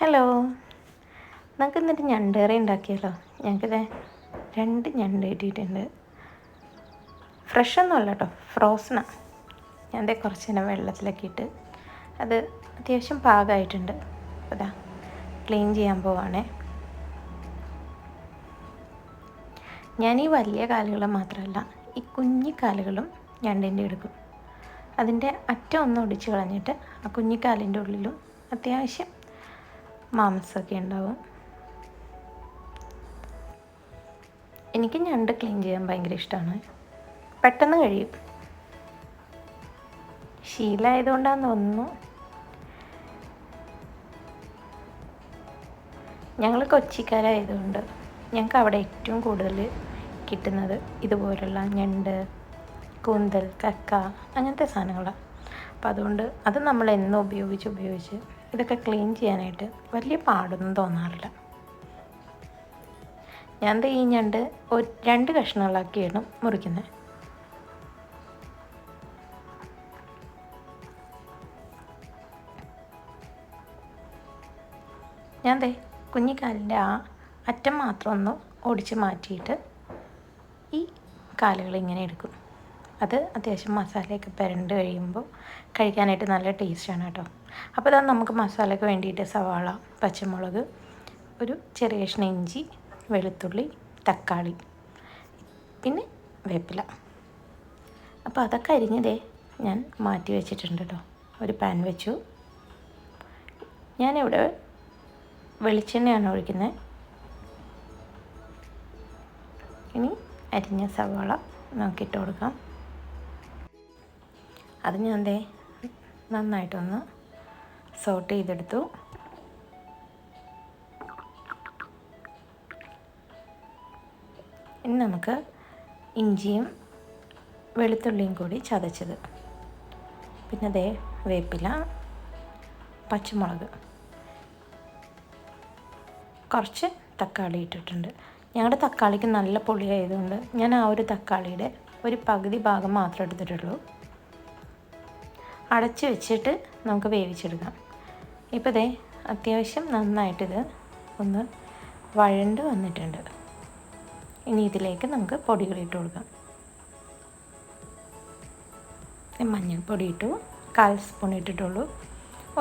Hello നമുക്ക് എന്നിട്ട് ഞണ്ടേറെ ഉണ്ടാക്കിയല്ലോ ഞങ്ങൾക്കിത് രണ്ട് ഞണ്ട് കിട്ടിയിട്ടുണ്ട്. ഫ്രഷ് ഒന്നും അല്ല കേട്ടോ ഫ്രോസണാണ് ഞാൻ ദേ കുറച്ച് നേരം വെള്ളത്തിലൊക്കെ ഇട്ട് അത് അത്യാവശ്യം പാകമായിട്ടുണ്ട്. അതാ ക്ലീൻ ചെയ്യാൻ പോവാണേ. ഞാൻ ഈ വലിയ കാലുകൾ മാത്രമല്ല ഈ കുഞ്ഞി കാലുകളും ഞണ്ടിന്റെ എടുക്കും. അതിന്റെ അറ്റം ഒന്ന് ഒടിച്ച് കളഞ്ഞിട്ട് ആ കുഞ്ഞിക്കാലിന്റെ ഉള്ളിലും അത്യാവശ്യം മാംസമൊക്കെ ഉണ്ടാവും. എനിക്ക് ഞണ്ട് ക്ലീൻ ചെയ്യാൻ ഭയങ്കര ഇഷ്ടമാണ്. പെട്ടെന്ന് കഴിയും. ശീലമായതുകൊണ്ടാന്ന് തോന്നുന്നു. ഞങ്ങൾ കൊച്ചിക്കാരായതുകൊണ്ട് ഞങ്ങൾക്ക് അവിടെ ഏറ്റവും കൂടുതൽ കിട്ടുന്നത് ഇതുപോലുള്ള ഞണ്ട് കൂന്തൽ കക്ക അങ്ങനത്തെ സാധനങ്ങളാണ് അപ്പോൾ അതുകൊണ്ട് അത് നമ്മൾ എന്നും ഉപയോഗിച്ച് ഉപയോഗിച്ച് ഇതൊക്കെ ക്ലീൻ ചെയ്യാനായിട്ട് വലിയ പാടൊന്നും തോന്നാറില്ല. ഞാൻ ഈ ഞണ്ട് ഒരു രണ്ട് കഷ്ണങ്ങളാക്കിയാണ് മുറിക്കുന്നത് ഞാൻ ദേ കുഞ്ഞിക്കാലിന്റെ ആ അറ്റം മാത്രം ഒന്ന് ഓടിച്ച് മാറ്റിയിട്ട് ഈ കാലുകൾ ഇങ്ങനെ എടുക്കും. അത് അത്യാവശ്യം മസാലയൊക്കെ പുരണ്ട് കഴിയുമ്പോൾ കഴിക്കാനായിട്ട് നല്ല ടേസ്റ്റാണ് കേട്ടോ. അപ്പോൾ ഇതാ നമുക്ക് മസാലയ്ക്ക് വേണ്ടിയിട്ട് സവാള പച്ചമുളക് ഒരു ചെറിയ കഷ്ണ ഇഞ്ചി വെളുത്തുള്ളി തക്കാളി പിന്നെ വേപ്പില. അപ്പോൾ അതൊക്കെ അരിഞ്ഞതേ ഞാൻ മാറ്റി വെച്ചിട്ടുണ്ട് കേട്ടോ. ഒരു പാൻ വെച്ചു. ഞാനിവിടെ വെളിച്ചെണ്ണയാണ് ഒഴിക്കുന്നത്. ഇനി അരിഞ്ഞ സവാള നമുക്കിട്ട് കൊടുക്കാം. അത് ഞാൻ ദേ നന്നായിട്ടൊന്ന് സോട്ട് ചെയ്തെടുത്തു. ഇനി നമുക്ക് ഇഞ്ചിയും വെളുത്തുള്ളിയും കൂടി ചതച്ചത്. പിന്നെ ദേ വേപ്പില പച്ചമുളക്. കുറച്ച് തക്കാളി ഇട്ടിട്ടുണ്ട്. ഞങ്ങളുടെ തക്കാളിക്ക് നല്ല പൊളിയായതുകൊണ്ട് ഞാൻ ആ ഒരു തക്കാളിയുടെ ഒരു പകുതി ഭാഗം മാത്രം എടുത്തിട്ടുള്ളൂ. അടച്ച് വെച്ചിട്ട് നമുക്ക് വേവിച്ചെടുക്കാം. ഇപ്പോൾ ദേ അത്യാവശ്യം നന്നായിട്ടിത് ഒന്ന് വഴണ്ട് വന്നിട്ടുണ്ട്. ഇനി ഇതിലേക്ക് നമുക്ക് പൊടികൾ ഇട്ട് കൊടുക്കാം. മഞ്ഞൾപ്പൊടി ഇട്ടു കാൽ സ്പൂൺ ഇട്ടിട്ടുള്ളൂ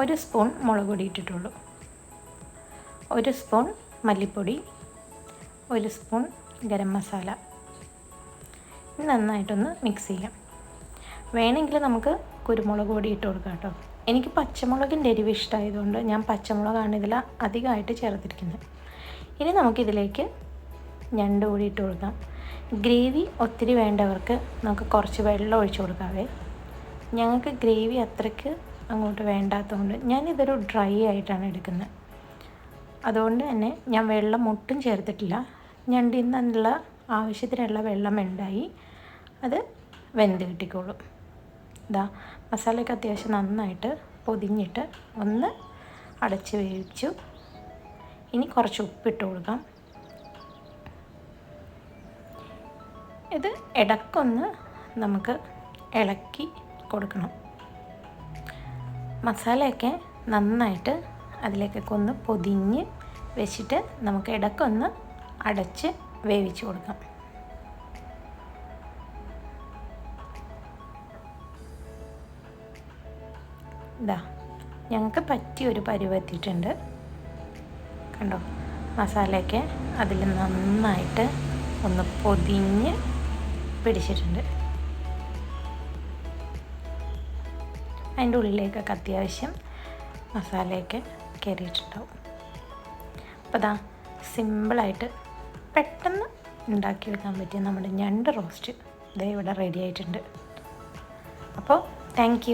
ഒരു സ്പൂൺ മുളക് പൊടി ഇട്ടിട്ടുള്ളൂ ഒരു സ്പൂൺ മല്ലിപ്പൊടി ഒരു സ്പൂൺ ഗരം മസാല. നന്നായിട്ടൊന്ന് മിക്സ് ചെയ്യാം. വേണമെങ്കിൽ നമുക്ക് കുരുമുളക് പൊടി ഇട്ട് കൊടുക്കാം കേട്ടോ. എനിക്ക് പച്ചമുളകിന്റെ എരിവ് ഇഷ്ടമായതുകൊണ്ട് ഞാൻ പച്ചമുളകാണ് ഇതിൽ അധികമായിട്ട് ചേർത്തിരിക്കുന്നത്. ഇനി നമുക്കിതിലേക്ക് ഞണ്ട് കൂടി ഇട്ട് കൊടുക്കാം. ഗ്രേവി ഒത്തിരി വേണ്ടവർക്ക് നമുക്ക് കുറച്ച് വെള്ളം ഒഴിച്ചു കൊടുക്കാവേ. ഞങ്ങൾക്ക് ഗ്രേവി അത്രയ്ക്ക് അങ്ങോട്ട് വേണ്ടാത്തതുകൊണ്ട് ഞാനിതൊരു ഡ്രൈ ആയിട്ടാണ് എടുക്കുന്നത്. അതുകൊണ്ട് തന്നെ ഞാൻ വെള്ളം ഒട്ടും ചേർത്തിട്ടില്ല. ഞണ്ടിൽ നിന്നുള്ള ആവശ്യത്തിനുള്ള വെള്ളം ഉണ്ടായി. അത് വെന്ത് കിട്ടിക്കോളും. ഇതാ മസാലയൊക്കെ അത്യാവശ്യം നന്നായിട്ട് പൊതിഞ്ഞിട്ട് ഒന്ന് അടച്ച് വേവിച്ചു. ഇനി കുറച്ച് ഉപ്പിട്ട് കൊടുക്കാം. ഇത് ഇടക്കൊന്ന് നമുക്ക് ഇളക്കി കൊടുക്കണം. മസാലയൊക്കെ നന്നായിട്ട് അതിലേക്കൊക്കെ ഒന്ന് പൊതിഞ്ഞ് വെച്ചിട്ട് നമുക്ക് ഇടക്കൊന്ന് അടച്ച് വേവിച്ച് കൊടുക്കാം. ഇതാ ഞങ്ങൾക്ക് പറ്റിയൊരു പരുവെത്തിയിട്ടുണ്ട് കണ്ടോ? മസാലയൊക്കെ അതിൽ നന്നായിട്ട് ഒന്ന് പൊതിഞ്ഞ് പിടിച്ചിട്ടുണ്ട്. അതിന്റെ ഉള്ളിലേക്കൊക്കെ അത്യാവശ്യം മസാലയൊക്കെ കയറിയിട്ടുണ്ടാവും. അപ്പോൾ അതാ സിമ്പിളായിട്ട് പെട്ടെന്ന് ഉണ്ടാക്കിയെടുക്കാൻ പറ്റിയ നമ്മുടെ ഞണ്ട് റോസ്റ്റ് ഇതേ ഇവിടെ റെഡി ആയിട്ടുണ്ട്. അപ്പോൾ താങ്ക്